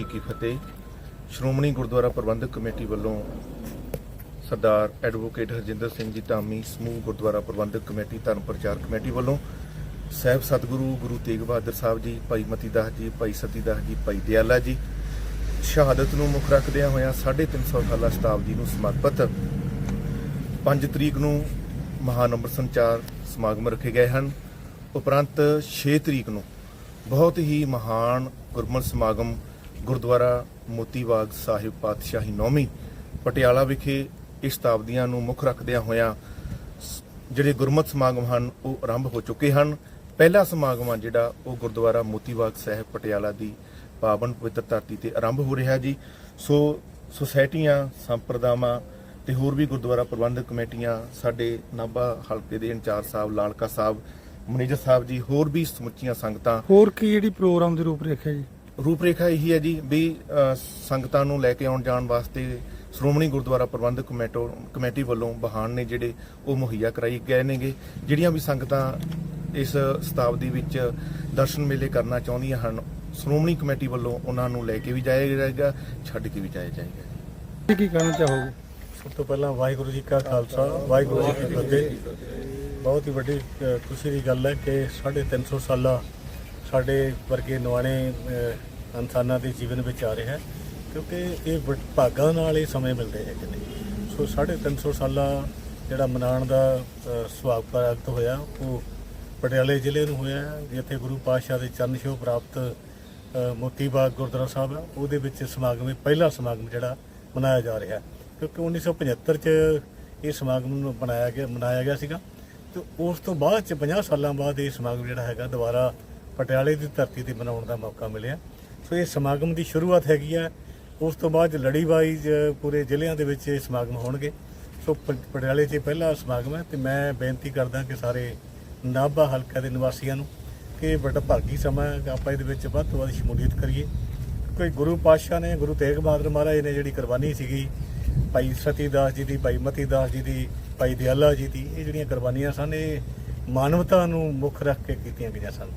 ਜੀ ਕੀ ਫਤਿਹ। ਸ਼੍ਰੋਮਣੀ ਗੁਰਦੁਆਰਾ ਪ੍ਰਬੰਧਕ ਕਮੇਟੀ ਵੱਲੋਂ ਸਰਦਾਰ ਐਡਵੋਕੇਟ ਹਰਜਿੰਦਰ ਸਿੰਘ ਜੀ ਧਾਮੀ ਸਮੂਹ ਗੁਰਦੁਆਰਾ ਪ੍ਰਬੰਧਕ ਕਮੇਟੀ, ਧਰਮ ਪ੍ਰਚਾਰ ਕਮੇਟੀ ਵੱਲੋਂ ਸਹਿਬ ਸਤਿਗੁਰੂ ਗੁਰੂ ਤੇਗ ਬਹਾਦਰ ਸਾਹਿਬ ਜੀ, ਭਾਈ ਮਤੀ ਦਾਸ ਜੀ, ਭਾਈ ਸਤੀ ਦਾਸ ਜੀ, ਭਾਈ ਦਿਆਲਾ ਜੀ, ਸ਼ਹਾਦਤ ਨੂੰ ਮੁੱਖ ਰੱਖਦਿਆਂ ਹੋਇਆਂ 350 ਸਾਲਾ ਸ਼ਤਾਬਦੀ ਨੂੰ ਸਮਰਪਿਤ 5 ਤਰੀਕ ਨੂੰ ਮਹਾਨ ਅੰਮ੍ਰਿਤ ਸੰਚਾਰ ਸਮਾਗਮ ਰੱਖੇ ਗਏ ਹਨ। ਉਪਰੰਤ 6 ਤਰੀਕ ਨੂੰ ਬਹੁਤ ਹੀ ਮਹਾਨ ਗੁਰਮਤਿ ਸਮਾਗਮ ਗੁਰਦੁਆਰਾ ਮੋਤੀ ਬਾਗ ਸਾਹਿਬ ਪਾਤਸ਼ਾਹੀ ਨੌਵੀਂ ਪਟਿਆਲਾ ਵਿਖੇ ਇਸ ਸ਼ਤਾਬਦੀਆਂ ਨੂੰ ਮੁੱਖ ਰੱਖਦਿਆਂ ਹੋਇਆਂ ਜਿਹੜੇ ਗੁਰਮਤਿ ਸਮਾਗਮ ਹਨ, ਉਹ ਆਰੰਭ ਹੋ ਚੁੱਕੇ ਹਨ। ਪਹਿਲਾ ਸਮਾਗਮ ਆ ਜਿਹੜਾ, ਉਹ ਗੁਰਦੁਆਰਾ ਮੋਤੀ ਬਾਗ ਸਾਹਿਬ ਪਟਿਆਲਾ ਦੀ ਪਾਵਨ ਪਵਿੱਤਰ ਧਰਤੀ ਤੇ ਆਰੰਭ ਹੋ ਰਿਹਾ ਜੀ। ਸੋ, ਸੁਸਾਇਟੀਆਂ, ਸੰਪਰਦਾਵਾਂ ਤੇ ਹੋਰ ਵੀ ਗੁਰਦੁਆਰਾ ਪ੍ਰਬੰਧਕ ਕਮੇਟੀਆਂ, ਸਾਡੇ ਨਾਭਾ ਹਲਕੇ ਦੇ ਇੰਚਾਰਜ ਸਾਹਿਬ, ਲਾਲਕਾ ਸਾਹਿਬ, ਮੈਨੇਜਰ ਸਾਹਿਬ ਜੀ, ਹੋਰ ਵੀ ਸਮੁੱਚੀਆਂ ਸੰਗਤਾਂ ਹੋਰ ਕੀ ਜਿਹੜੀ ਪ੍ਰੋਗਰਾਮ ਦੇ ਰੂਪ ਰੂਪਰੇਖਾ ਜੀ? ਰੂਪਰੇਖਾ ਇਹੀ ਹੈ ਜੀ ਵੀ ਸੰਗਤਾਂ ਨੂੰ ਲੈ ਕੇ ਆਉਣ ਜਾਣ ਵਾਸਤੇ ਸ਼੍ਰੋਮਣੀ ਗੁਰਦੁਆਰਾ ਪ੍ਰਬੰਧਕ ਕਮੇਟੋ ਕਮੇਟੀ ਵੱਲੋਂ ਵਾਹਨ ਨੇ ਜਿਹੜੇ ਉਹ ਮੁਹੱਈਆ ਕਰਾਈ ਗਏ ਨੇਗੇ। ਜਿਹੜੀਆਂ ਵੀ ਸੰਗਤਾਂ ਇਸ ਸ਼ਤਾਬਦੀ ਵਿੱਚ ਦਰਸ਼ਨ ਮੇਲੇ ਕਰਨਾ ਚਾਹੁੰਦੀਆਂ ਹਨ ਸ਼੍ਰੋਮਣੀ ਕਮੇਟੀ ਵੱਲੋਂ ਉਹਨਾਂ ਨੂੰ ਲੈ ਕੇ ਵੀ ਜਾਇਆ ਜਾਏਗਾ ਛੱਡ ਕੇ ਵੀ ਜਾਇਆ ਜਾਏਗਾ। ਕੀ ਕੀ ਕਹਿਣਾ ਚਾਹੋਗੇ? ਸਭ ਤੋਂ ਪਹਿਲਾਂ ਵਾਹਿਗੁਰੂ ਜੀ ਕਾ ਖਾਲਸਾ ਵਾਹਿਗੁਰੂ ਜੀ ਕੀ ਫਤਿਹ। ਬਹੁਤ ਹੀ ਵੱਡੀ ਖੁਸ਼ੀ ਦੀ ਗੱਲ ਹੈ ਕਿ 350 ਸਾਲਾ ਸਾਡੇ ਵਰਗੇ ਨਵਾਣੇ ਇਨਸਾਨਾਂ ਦੇ ਜੀਵਨ ਵਿੱਚ ਆ ਰਿਹਾ ਹੈ ਕਿਉਂਕਿ ਇਹ ਭਾਗਾਂ ਨਾਲ ਇਹ ਸਮੇਂ ਮਿਲਦੇ ਹੈਗੇ ਨੇ ਸੋ 350 ਸਾਲਾ ਜਿਹੜਾ ਮਨਾਉਣ ਦਾ ਸੁਭਾਗ ਪ੍ਰਾਪਤ ਹੋਇਆ ਉਹ ਪਟਿਆਲੇ ਜ਼ਿਲ੍ਹੇ ਨੂੰ ਹੋਇਆ ਜਿੱਥੇ ਗੁਰੂ ਪਾਤਸ਼ਾਹ ਦੇ ਚਰਨ ਛੋਹ ਪ੍ਰਾਪਤ ਅ, ਮੋਤੀ ਬਾਗ ਗੁਰਦੁਆਰਾ ਸਾਹਿਬ ਹੈ ਉਹਦੇ ਵਿੱਚ ਸਮਾਗਮ ਪਹਿਲਾ ਸਮਾਗਮ ਜਿਹੜਾ ਮਨਾਇਆ ਜਾ ਰਿਹਾ ਹੈ। ਕਿਉਂਕਿ 1975 ਚ ਇਹ ਸਮਾਗਮ ਨੂੰ ਬਣਾਇਆ ਗਿਆ ਮਨਾਇਆ ਗਿਆ ਸੀਗਾ ਤੇ ਉਸ ਤੋਂ ਬਾਅਦ ਚ 50 ਸਾਲਾਂ ਬਾਅਦ ਇਹ ਸਮਾਗਮ ਜਿਹੜਾ ਹੈਗਾ ਦੁਬਾਰਾ ਪਟਿਆਲੇ ਦੀ ਧਰਤੀ ਤੇ ਮਨਾਉਣ ਦਾ ਮੌਕਾ ਮਿਲਿਆ। ਸੋ ਇਹ ਸਮਾਗਮ ਦੀ ਸ਼ੁਰੂਆਤ ਹੈਗੀ ਹੈ ਉਸ ਤੋਂ ਬਾਅਦ ਲੜੀਵਾਈ ਪੂਰੇ ਜ਼ਿਲ੍ਹਿਆਂ ਦੇ ਵਿੱਚ ਇਹ ਸਮਾਗਮ ਹੋਣਗੇ। ਸੋ ਪਟਿਆਲੇ 'ਚ ਇਹ ਪਹਿਲਾ ਸਮਾਗਮ ਹੈ ਤੇ ਮੈਂ ਬੇਨਤੀ ਕਰਦਾ ਕਿ ਸਾਰੇ ਨਾਭਾ ਹਲਕਾ ਦੇ ਨਿਵਾਸੀਆਂ ਨੂੰ ਕਿ ਇਹ ਬੜਾ ਭਾਗੀ ਸਮਾਂ ਹੈ। ਆਪਾਂ ਇਹਦੇ ਵਿੱਚ ਵੱਧ ਤੋਂ ਵੱਧ ਸ਼ਮੂਲੀਅਤ ਕਰੀਏ। ਕੋਈ ਗੁਰੂ ਪਾਤਸ਼ਾਹ ਨੇ, ਗੁਰੂ ਤੇਗ ਬਹਾਦਰ ਮਹਾਰਾਜ ਨੇ ਜਿਹੜੀ ਕੁਰਬਾਨੀ ਸੀਗੀ, ਭਾਈ ਸਤੀ ਦਾਸ ਜੀ ਦੀ, ਭਾਈ ਮਤੀ ਦਾਸ ਜੀ ਦੀ, ਭਾਈ ਦਿਆਲਾ ਜੀ ਦੀ, ਇਹ ਜਿਹੜੀਆਂ ਕੁਰਬਾਨੀਆਂ ਸਨ, ਇਹ ਮਾਨਵਤਾ ਨੂੰ ਮੁੱਖ ਰੱਖ ਕੇ ਕੀਤੀਆਂ ਗਈਆਂ ਸਨ।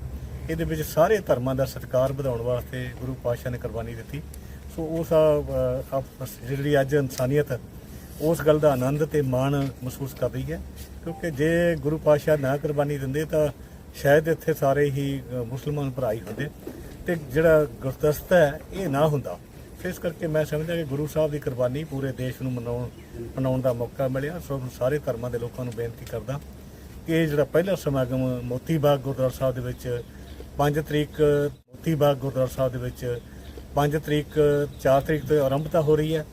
ਇਹਦੇ ਵਿੱਚ ਸਾਰੇ ਧਰਮਾਂ ਦਾ ਸਤਿਕਾਰ ਵਧਾਉਣ ਵਾਸਤੇ ਗੁਰੂ ਪਾਤਸ਼ਾਹ ਨੇ ਕੁਰਬਾਨੀ ਦਿੱਤੀ। ਸੋ ਉਸ ਆ- ਜਿਹੜੀ ਅੱਜ ਇਨਸਾਨੀਅਤ ਉਸ ਗੱਲ ਦਾ ਆਨੰਦ ਤੇ ਮਾਣ ਮਹਿਸੂਸ ਕਰ ਰਹੀ ਹੈ। ਕਿਉਂਕਿ ਜੇ ਗੁਰੂ ਪਾਤਸ਼ਾਹ ਨਾ ਕੁਰਬਾਨੀ ਦਿੰਦੇ ਤਾਂ ਸ਼ਾਇਦ ਇੱਥੇ ਸਾਰੇ ਹੀ ਮੁਸਲਮਾਨ ਭਰਾ ਹੀ ਹੁੰਦੇ ਤੇ ਜਿਹੜਾ ਗੁਰਦਸਤਾ ਹੈ, ਇਹ ਨਾ ਹੁੰਦਾ। ਸੋ ਇਸ ਕਰਕੇ ਮੈਂ ਸਮਝਦਾ ਕਿ ਗੁਰੂ ਸਾਹਿਬ ਦੀ ਕੁਰਬਾਨੀ ਪੂਰੇ ਦੇਸ਼ ਨੂੰ ਮਨਾਉਣ ਮਨਾਉਣ ਦਾ ਮੌਕਾ ਮਿਲਿਆ। ਸੋ ਸਾਰੇ ਧਰਮਾਂ ਦੇ ਲੋਕਾਂ ਨੂੰ ਬੇਨਤੀ ਕਰਦਾ ਕਿ ਇਹ ਜਿਹੜਾ ਪਹਿਲਾ ਸਮਾਗਮ ਮੋਤੀ ਬਾਗ ਗੁਰਦੁਆਰਾ ਸਾਹਿਬ ਦੇ ਵਿੱਚ 5 ਤਰੀਕ ਮੋਤੀ ਬਾਗ ਗੁਰਦੁਆਰਾ ਸਾਹਿਬ ਦੇ ਵਿੱਚ 5 ਤਰੀਕ 4 ਤਰੀਕ ਤੋਂ ਆਰੰਭਤਾ ਹੋ ਰਹੀ ਹੈ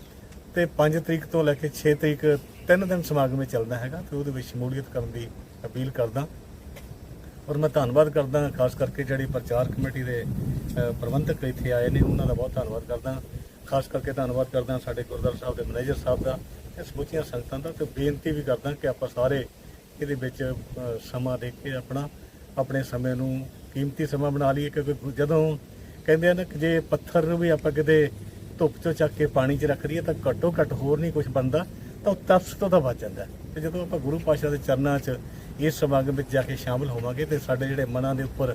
ਤੇ 5 ਤਰੀਕ ਤੋਂ ਲੈ ਕੇ 6 ਤਰੀਕ ਤਿੰਨ ਦਿਨ ਸਮਾਗਮ ਇਹ ਚੱਲਦਾ ਹੈਗਾ ਤੇ ਉਹਦੇ ਵਿੱਚ ਸ਼ਮੂਲੀਅਤ ਕਰਨ ਦੀ ਅਪੀਲ ਕਰਦਾ। ਔਰ ਮੈਂ ਧੰਨਵਾਦ ਕਰਦਾ, ਖਾਸ ਕਰਕੇ ਜਿਹੜੀ ਪ੍ਰਚਾਰ ਕਮੇਟੀ ਦੇ ਪ੍ਰਬੰਧਕ ਇੱਥੇ ਆਏ ਨੇ, ਉਹਨਾਂ ਦਾ ਬਹੁਤ ਧੰਨਵਾਦ ਕਰਦਾ। ਖਾਸ ਕਰਕੇ ਧੰਨਵਾਦ ਕਰਦਾ ਸਾਡੇ ਗੁਰਦੁਆਰਾ ਸਾਹਿਬ ਦੇ ਮੈਨੇਜਰ ਸਾਹਿਬ ਦਾ, ਤੇ ਸਮੁੱਚੀਆਂ ਸੰਗਤਾਂ ਦਾ, ਤੇ ਬੇਨਤੀ ਵੀ ਕਰਦਾ ਕਿ ਆਪਾਂ ਸਾਰੇ ਇਹਦੇ ਵਿੱਚ ਸਮਾਂ ਦੇ ਕੇ ਆਪਣਾ, ਆਪਣੇ ਸਮੇਂ ਨੂੰ ਕੀਮਤੀ ਸਮਾਂ ਬਣਾ ਲਈਏ, ਕਿਉਂਕਿ ਜਦੋਂ ਕਹਿੰਦੇ ਆ ਨਾ ਕਿ ਜੇ ਪੱਥਰ ਨੂੰ ਵੀ ਆਪਾਂ ਕਿਤੇ ਧੁੱਪ ਚੋਂ ਚੱਕ ਕੇ ਪਾਣੀ 'ਚ ਰੱਖ ਦਈਏ ਤਾਂ ਘੱਟੋ ਘੱਟ ਹੋਰ ਨਹੀਂ ਕੁਝ ਬਣਦਾ, ਤਾਂ ਉਹ ਤਪਸ ਤੋਂ ਤਾਂ ਬਚ ਜਾਂਦਾ। ਹੈ। ਤੇ ਜਦੋਂ ਆਪਾਂ ਗੁਰੂ ਪਾਤਸ਼ਾਹ ਦੇ ਚਰਨਾਂ 'ਚ ਇਸ ਸਮਾਗਮ ਵਿੱਚ ਜਾ ਕੇ ਸ਼ਾਮਲ ਹੋਵਾਂਗੇ, ਤੇ ਸਾਡੇ ਜਿਹੜੇ ਮਨਾਂ ਦੇ ਉੱਪਰ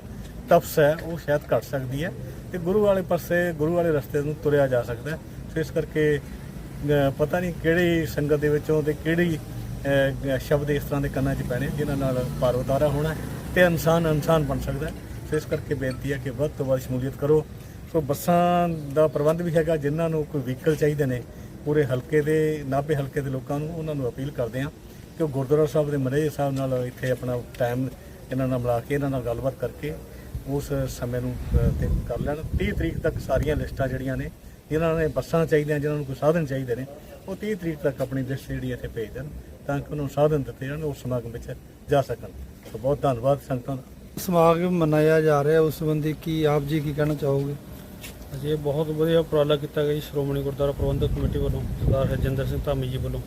ਤਪਸ ਹੈ, ਉਹ ਸ਼ਾਇਦ ਘਟ ਸਕਦੀ ਹੈ। ਤੇ ਗੁਰੂ ਵਾਲੇ ਪਾਸੇ, ਗੁਰੂ ਵਾਲੇ ਰਸਤੇ ਨੂੰ ਤੁਰਿਆ ਜਾ ਸਕਦਾ ਸੋ ਇਸ ਕਰਕੇ ਪਤਾ ਨਹੀਂ ਕਿਹੜੀ ਸੰਗਤ ਦੇ ਵਿੱਚੋਂ ਤੇ ਕਿਹੜੀ ਸ਼ਬਦ ਇਸ ਤਰ੍ਹਾਂ ਦੇ ਕੰਨਾਂ 'ਚ ਪੈਣੇ, ਜਿਨ੍ਹਾਂ ਨਾਲ ਪਾਰ ਉਤਾਰਾ ਹੋਣਾ ਤੇ ਇਨਸਾਨ ਇਨਸਾਨ ਬਣ ਸਕਦਾ ਸੋ ਇਸ ਕਰਕੇ ਬੇਨਤੀ ਹੈ ਕਿ ਵੱਧ ਤੋਂ ਵੱਧ ਸ਼ਮੂਲੀਅਤ ਕਰੋ। ਸੋ ਬੱਸਾਂ ਦਾ ਪ੍ਰਬੰਧ ਵੀ ਹੈਗਾ, ਜਿਨ੍ਹਾਂ ਨੂੰ ਕੋਈ ਵਹੀਕਲ ਚਾਹੀਦੇ ਨੇ, ਪੂਰੇ ਹਲਕੇ ਦੇ, ਨਾਭੇ ਹਲਕੇ ਦੇ ਲੋਕਾਂ ਨੂੰ ਉਹਨਾਂ ਨੂੰ ਅਪੀਲ ਕਰਦੇ ਹਾਂ ਕਿ ਉਹ ਗੁਰਦੁਆਰਾ ਸਾਹਿਬ ਦੇ ਮੈਨੇਜਰ ਸਾਹਿਬ ਨਾਲ ਇੱਥੇ ਆਪਣਾ ਟਾਈਮ ਇਹਨਾਂ ਨਾਲ ਮਿਲਾ ਕੇ, ਇਹਨਾਂ ਨਾਲ ਗੱਲਬਾਤ ਕਰਕੇ ਉਸ ਸਮੇਂ ਨੂੰ ਤੇ ਕਰ ਲੈਣ। 30 ਤਰੀਕ ਤੱਕ ਸਾਰੀਆਂ ਲਿਸਟਾਂ ਜਿਹੜੀਆਂ ਨੇ, ਜਿਨ੍ਹਾਂ ਨੇ ਬੱਸਾਂ ਚਾਹੀਦੀਆਂ, ਜਿਨ੍ਹਾਂ ਨੂੰ ਕੋਈ ਸਾਧਨ ਚਾਹੀਦੇ ਨੇ, ਉਹ 30 ਤਰੀਕ ਤੱਕ ਆਪਣੀ ਲਿਸਟ ਜਿਹੜੀ ਇੱਥੇ ਭੇਜ ਦੇਣ ਤਾਂ ਕਿ ਉਹਨਾਂ ਨੂੰ ਸਾਧਨ ਦਿੱਤੇ ਜਾਣ, ਉਸ ਸਮਾਗਮ ਵਿੱਚ ਜਾ ਸਕਣ। ਸੋ ਬਹੁਤ ਧੰਨਵਾਦ ਸੰਗਤਾਂ ਦਾ। ਸਮਾਗਮ ਮਨਾਇਆ ਜਾ ਰਿਹਾ ਉਸ ਸੰਬੰਧੀ ਕੀ ਆਪ ਜੀ ਕੀ ਕਹਿਣਾ ਚਾਹੋਗੇ? ਅਜੇ ਇਹ ਬਹੁਤ ਵਧੀਆ ਉਪਰਾਲਾ ਕੀਤਾ ਗਿਆ ਜੀ ਸ਼੍ਰੋਮਣੀ ਗੁਰਦੁਆਰਾ ਪ੍ਰਬੰਧਕ ਕਮੇਟੀ ਵੱਲੋਂ ਸਰਦਾਰ ਹਰਜਿੰਦਰ ਸਿੰਘ ਧਾਮੀ ਜੀ ਵੱਲੋਂ।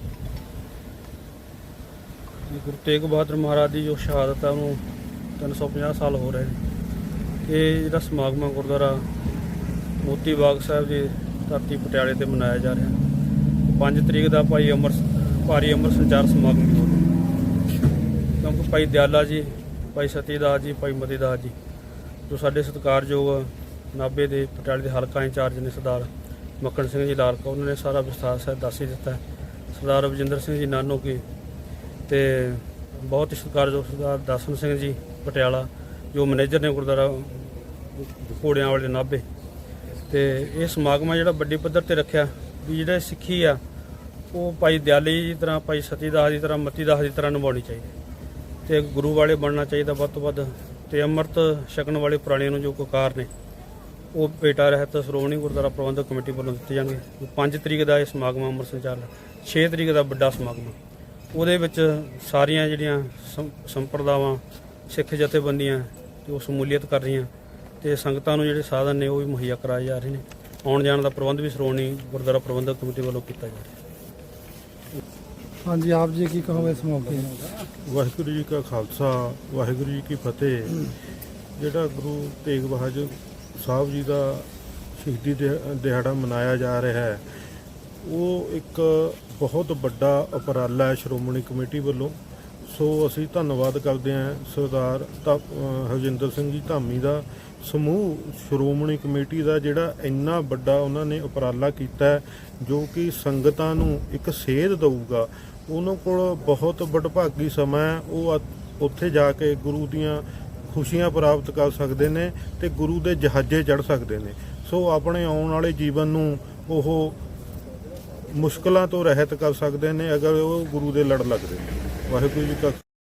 ਜੀ ਗੁਰੂ ਤੇਗ ਬਹਾਦਰ ਮਹਾਰਾਜ ਦੀ ਜੋ ਸ਼ਹਾਦਤ ਹੈ ਉਹਨੂੰ 350 ਸਾਲ ਹੋ ਰਹੇ ਨੇ। ਇਹ ਜਿਹੜਾ ਸਮਾਗਮ ਹੈ ਗੁਰਦੁਆਰਾ ਮੋਤੀ ਬਾਗ ਸਾਹਿਬ ਦੀ ਧਰਤੀ ਪਟਿਆਲੇ ਤੇ ਮਨਾਇਆ ਜਾ ਰਿਹਾ। 5 ਤਰੀਕ ਦਾ ਭਾਈ ਅਮਰ ਭਾਰੀ ਅਮਰ ਸੰਚਾਰ ਸਮਾਗਮ ਵੀ ਕਿਉਂਕਿ ਭਾਈ ਦਿਆਲਾ ਜੀ, ਭਾਈ ਸਤੀਦਾਸ ਜੀ, ਭਾਈ ਮਤੀਦਾਸ ਜੀ, ਜੋ ਸਾਡੇ ਸਤਿਕਾਰਯੋਗ ਨਾਭੇ ਦੇ ਪਟਿਆਲੇ ਦੇ ਹਲਕਾ ਇੰਚਾਰਜ ਨੇ ਸਰਦਾਰ ਮੱਕੜ ਸਿੰਘ ਜੀ ਲਾਲਕਾ, ਉਹਨਾਂ ਨੇ ਸਾਰਾ ਵਿਸਥਾਰ ਸਹਿਤ ਦੱਸ ਹੀ ਦਿੱਤਾ। ਸਰਦਾਰ ਰਵਿੰਦਰ ਸਿੰਘ ਜੀ ਨਾਨੋ ਕੀ ਤੇ ਬਹੁਤ ਹੀ ਸਤਿਕਾਰਯੋਗ ਸਰਦਾਰ ਦਰਸ਼ਨ ਸਿੰਘ ਜੀ ਪਟਿਆਲਾ, ਜੋ ਮੈਨੇਜਰ ਨੇ ਗੁਰਦੁਆਰਾ ਘੋੜਿਆਂ ਵਾਲੇ ਨਾਭੇ। ਤੇ ਇਹ ਸਮਾਗਮ ਆ ਜਿਹੜਾ ਵੱਡੀ ਪੱਧਰ ਤੇ ਰੱਖਿਆ ਵੀ ਜਿਹੜੇ ਸਿੱਖੀ ਆ, ਉਹ ਭਾਈ ਦਿਆਲੀ ਦੀ ਤਰ੍ਹਾਂ, ਭਾਈ ਸਤੀਦਾਸ ਦੀ ਤਰ੍ਹਾਂ, ਮਤੀਦਾਸ ਦੀ ਤਰ੍ਹਾਂ ਨਿਭਾਉਣੀ ਚਾਹੀਦੀ। ਤੇ ਗੁਰੂ ਵਾਲੇ ਬਣਨਾ ਚਾਹੀਦਾ ਵੱਧ ਤੋਂ ਵੱਧ ਤੇ ਅੰਮ੍ਰਿਤ ਛਕਣ ਵਾਲੇ ਪੁਰਾਣਿਆਂ ਨੂੰ ਜੋ ਕੋਕਾਰ ਨੇ, ਉਹ ਭੇਟਾ ਰਹਿਤ ਸ਼੍ਰੋਮਣੀ ਗੁਰਦੁਆਰਾ ਪ੍ਰਬੰਧਕ ਕਮੇਟੀ ਵੱਲੋਂ ਦਿੱਤੇ ਜਾਣਗੇ। 5 ਤਰੀਕ ਦਾ ਇਹ ਸਮਾਗਮ ਅੰਮ੍ਰਿਤ ਸੰਚਾਲਨ 6 ਤਰੀਕ ਦਾ ਵੱਡਾ ਸਮਾਗਮ ਉਹਦੇ ਵਿੱਚ ਸਾਰੀਆਂ ਜਿਹੜੀਆਂ ਸੰਪਰਦਾਵਾਂ, ਸਿੱਖ ਜਥੇਬੰਦੀਆਂ ਤੇ ਉਹ ਸ਼ਮੂਲੀਅਤ ਕਰ ਰਹੀਆਂ ਤੇ ਸੰਗਤਾਂ ਨੂੰ ਜਿਹੜੇ ਸਾਧਨ ਨੇ, ਉਹ ਵੀ ਮੁਹੱਈਆ ਕਰਾਏ ਜਾ ਰਹੇ ਨੇ। ਆਉਣ ਜਾਣ ਦਾ ਪ੍ਰਬੰਧ ਵੀ ਸ਼੍ਰੋਮਣੀ ਗੁਰਦੁਆਰਾ ਪ੍ਰਬੰਧਕ ਕਮੇਟੀ ਵੱਲੋਂ ਕੀਤਾ ਜਾ ਰਿਹਾ। हाँ ਹਾਂਜੀ ਆਪ ਜੀ ਕੀ ਕਹੋਗੇ ਇਸ ਮੌਕੇ? ਵਾਹਿਗੁਰੂ ਜੀ ਕਾ ਖਾਲਸਾ ਵਾਹਿਗੁਰੂ ਜੀ ਕੀ ਫਤਿਹ। ਜਿਹੜਾ ਗੁਰੂ ਤੇਗ ਬਹਾਦਰ ਸਾਹਿਬ ਜੀ ਦਾ ਸ਼ਹੀਦੀ ਦਿਹਾੜਾ ਮਨਾਇਆ ਜਾ ਰਿਹਾ ਹੈ ਉਹ ਇੱਕ ਬਹੁਤ ਵੱਡਾ ਉਪਰਾਲਾ ਹੈ ਸ਼੍ਰੋਮਣੀ ਕਮੇਟੀ ਵੱਲੋਂ। ਸੋ ਅਸੀਂ ਧੰਨਵਾਦ ਕਰਦੇ ਹਾਂ ਸਰਦਾਰ ਹਰਜਿੰਦਰ ਸਿੰਘ ਜੀ ਧਾਮੀ ਦਾ ਸਮੂਹ ਸ਼੍ਰੋਮਣੀ ਕਮੇਟੀ ਦਾ ਜਿਹੜਾ ਇੰਨਾ ਵੱਡਾ ਉਹਨਾਂ ਨੇ ਉਪਰਾਲਾ ਕੀਤਾ ਜੋ ਕਿ ਸੰਗਤਾਂ ਨੂੰ ਇੱਕ ਸੇਧ ਦਊਗਾ, ਉਹਨਾਂ ਕੋਲ ਬਹੁਤ ਵਡਭਾਗੀ ਸਮਾਂ ਹੈ, ਉਹ ਅ- ਉੱਥੇ ਜਾ ਕੇ ਗੁਰੂ ਦੀਆਂ ਖੁਸ਼ੀਆਂ ਪ੍ਰਾਪਤ ਕਰ ਸਕਦੇ ਨੇ ਤੇ ਗੁਰੂ ਦੇ ਜਹਾਜ਼ੇ ਚੜ ਸਕਦੇ ਨੇ। ਸੋ ਆਪਣੇ ਆਉਣ ਵਾਲੇ ਜੀਵਨ ਨੂੰ ਉਹ ਮੁਸ਼ਕਲਾਂ ਤੋਂ ਰਹਿਤ ਕਰ ਸਕਦੇ ਨੇ, ਅਗਰ ਉਹ ਗੁਰੂ ਦੇ ਲੜ ਲੱਗਦੇ ਨੇ। ਵਾਹਿਗੁਰੂ ਜੀ ਕਾ